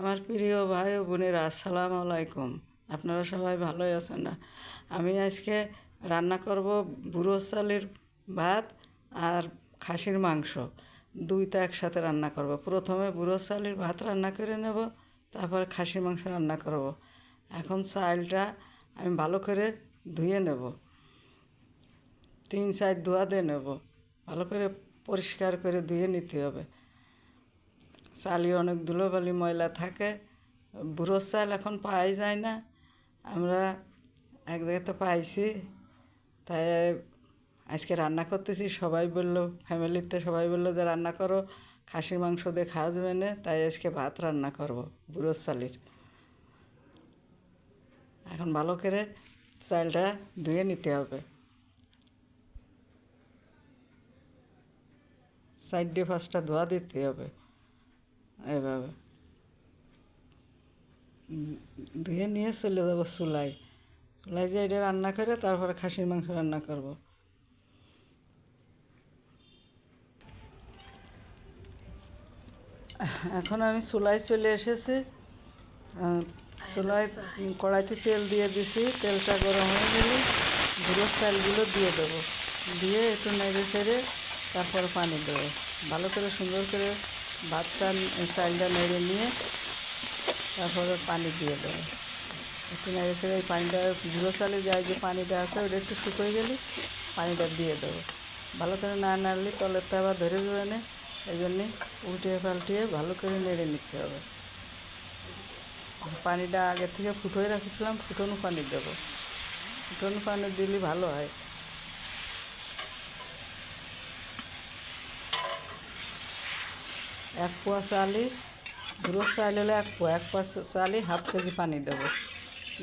আমার প্রিয় ভাই ও বোনেরা, আসসালামু আলাইকুম। আপনারা সবাই ভালোই আছেন না? আমি আজকে রান্না করব বুড়ো চালের ভাত আর খাসির মাংস। দুইটা একসাথে রান্না করব। প্রথমে বুড়ো চালের ভাত রান্না করে নেব, তারপর খাসির মাংস রান্না করব। এখন চালটা আমি ভালো করে ধুয়ে নেব। তিন চার ধোয়া দিয়ে নেব। ভালো করে পরিষ্কার করে ধুয়ে নিতে হবে। চালে অনেক ধুলোবালি ময়লা থাকে বুড়োর চাল এখন পাওয়াই যায় না। আমরা এক জায়গাতে পাইছি, তাই আজকে রান্না করতেছি। সবাই বলল ফ্যামিলিতে সবাই বলল যে, রান্না করো, খাসির মাংস দিয়ে খাওয়া যাবে না, তাই আজকে ভাত রান্না করব বুড়োর চালের। এখন ভালো করে চালটা ধুয়ে নিতে হবে। সাইড দিয়ে ফার্স্টটা ধোয়া দিতে হবে। এভাবে ধুয়ে নিয়ে চলে যাব চুলায় চুলায় যে এটা রান্না করে তারপরে খাসির মাংস রান্না করব এখন আমি চুলায় চলে এসেছি চুলায় কড়াইতে তেল দিয়ে দিছি তেলটা গরম হয়ে গেলে গুঁড়ো চালগুলো দিয়ে দেবো দিয়ে একটু নেড়ে চেড়ে তারপর পানি দেবো ভালো করে সুন্দর করে ভাতটা চালটা নেড়ে নিয়ে তারপরে পানি দিয়ে দেবো। একটু নেড়ে চেড়ে এই পানিটা গুঁড়ো চালে যায় যে পানিটা আছে, ওটা একটু শুকিয়ে গেলে পানিটা দিয়ে দেবো। ভালো করে না নাড়লে তলেরটা আবার ধরে যাবে না, এই জন্যে উল্টিয়ে পাল্টিয়ে ভালো করে নেড়ে নিতে হবে। পানিটা আগে থেকে ফুটোয় রাখছিলাম, ফুটনো পানি দেবো। ফুটোনো পানি দিলে ভালো হয়। এক পোয়া চালি গুঁড়ো চাল হলে এক পোয়া এক পোয়া চালি হাফ কেজি পানি দেবো।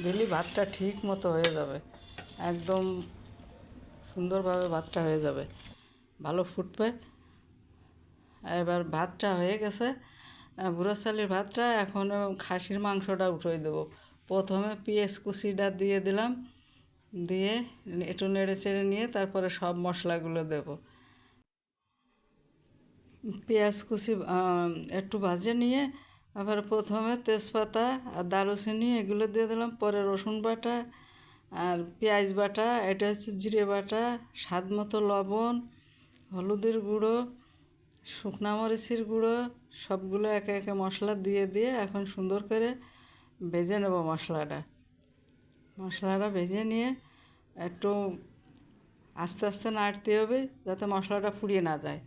দিলে ভাতটা ঠিক মতো হয়ে যাবে, একদম সুন্দরভাবে ভাতটা হয়ে যাবে। ভালো ফুটবে। এবার ভাতটা হয়ে গেছে। বুড়ো চালের ভাতটা এখন খাসির মাংসটা উঠিয়ে দেবো। প্রথমে পেঁয়াজ কুচিটা দিয়ে দিলাম, দিয়ে একটু নেড়ে চেড়ে নিয়ে তারপরে সব মশলাগুলো দেবো। পেঁয়াজ কুচি একটু ভাজে নিয়ে আবার প্রথমে তেজপাতা আর দারুচিনি এগুলো দিয়ে দিলাম। পরে রসুন বাটা আর পেঁয়াজ বাটা, এটা হচ্ছে জিরে বাটা, স্বাদ মতো লবণ, হলুদের গুঁড়ো, শুকনা মরিচের গুঁড়ো, সবগুলো একে একে মশলা দিয়ে দিয়ে এখন সুন্দর করে ভেজে নেব মশলাটা। মশলাটা ভেজে নিয়ে একটু আস্তে আস্তে নাড়তে হবে যাতে মশলাটা পুড়িয়ে না যায়।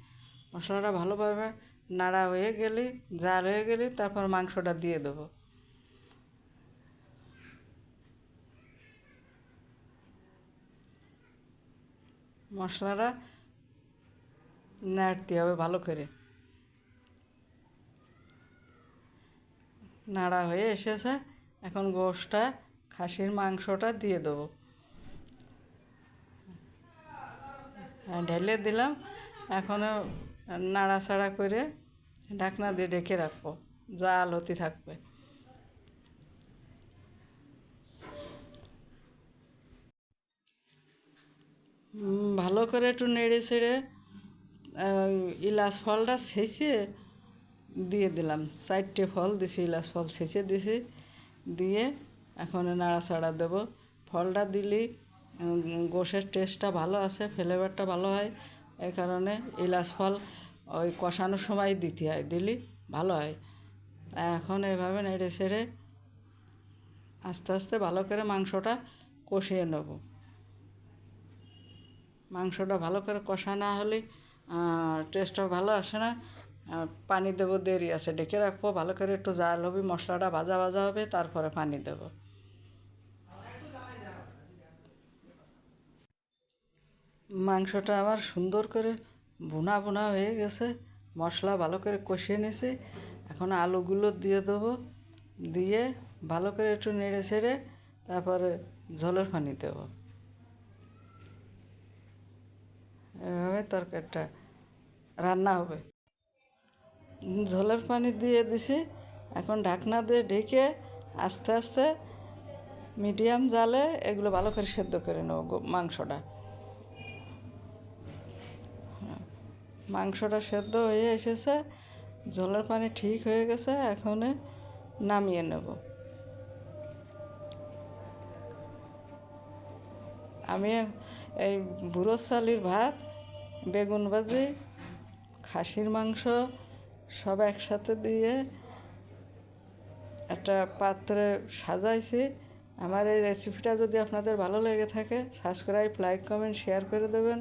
মশলাটা ভালোভাবে নাড়া হয়ে গেলে, জাল হয়ে গেলে তারপর মাংসটা দিয়ে দেবো। মশলাটা নাড়তে হবে ভালো করে। নাড়া হয়ে এসেছে, এখন গোশটা খাসির মাংসটা দিয়ে দেবো। ঢেলে দিলাম, এখনও নাড়াচাড়া করে ঢাকনা দিয়ে ঢেকে রাখব জাল হতে থাকবে। ভালো করে একটু নেড়ে ছেড়ে ইলাচ ফলটা ছেঁচে দিয়ে দিলাম। চারটে ফল দিছি, ইলাচ ফল ছেঁচে দিছি, দিয়ে এখন নাড়াচাড়া দেবো। ফলটা দিলে গোশের টেস্টটা ভালো আসে ফ্লেভারটা ভালো হয় এই কারণে ইলাচ ফল ওই কষানোর সময় দিতে হয়, দিলে ভালো হয়। এখন এভাবে নেড়ে ছেড়ে আস্তে আস্তে ভালো করে মাংসটা কষিয়ে নেব। মাংসটা ভালো করে কষা না হলে টেস্টটা ভালো আসে না। পানি দেবো, দেরি আছে। ডেকে রাখব, ভালো করে একটু জাল হবে, মশলাটা ভাজা ভাজা হবে, তারপরে পানি দেবো। মাংসটা আমার সুন্দর করে বোনা ভুনা হয়ে গেছে। মশলা ভালো করে কষিয়ে নিয়েছি এখন আলুগুলো দিয়ে দেবো। দিয়ে ভালো করে একটু নেড়ে ছেড়ে তারপরে ঝোলের পানি দেবো। এভাবে তরকারিটা রান্না হবে। ঝোলের পানি দিয়ে দিছি। এখন ঢাকনা দিয়ে ঢেকে আস্তে আস্তে মিডিয়াম জালে এগুলো ভালো করে সেদ্ধ করে নেব মাংসটা হ্যাঁ, মাংসটা সেদ্ধ হয়ে এসেছে, জলের পানি ঠিক হয়ে গেছে, এখন নামিয়ে নেব। আমি এই বুড়ো চালির ভাত, বেগুন ভাজি, খাসির মাংস সব একসাথে দিয়ে একটা পাত্রে সাজাইছি। আমার এই রেসিপিটা যদি আপনাদের ভালো লেগে থাকে সাবস্ক্রাইব লাইক কমেন্ট শেয়ার করে দেবেন।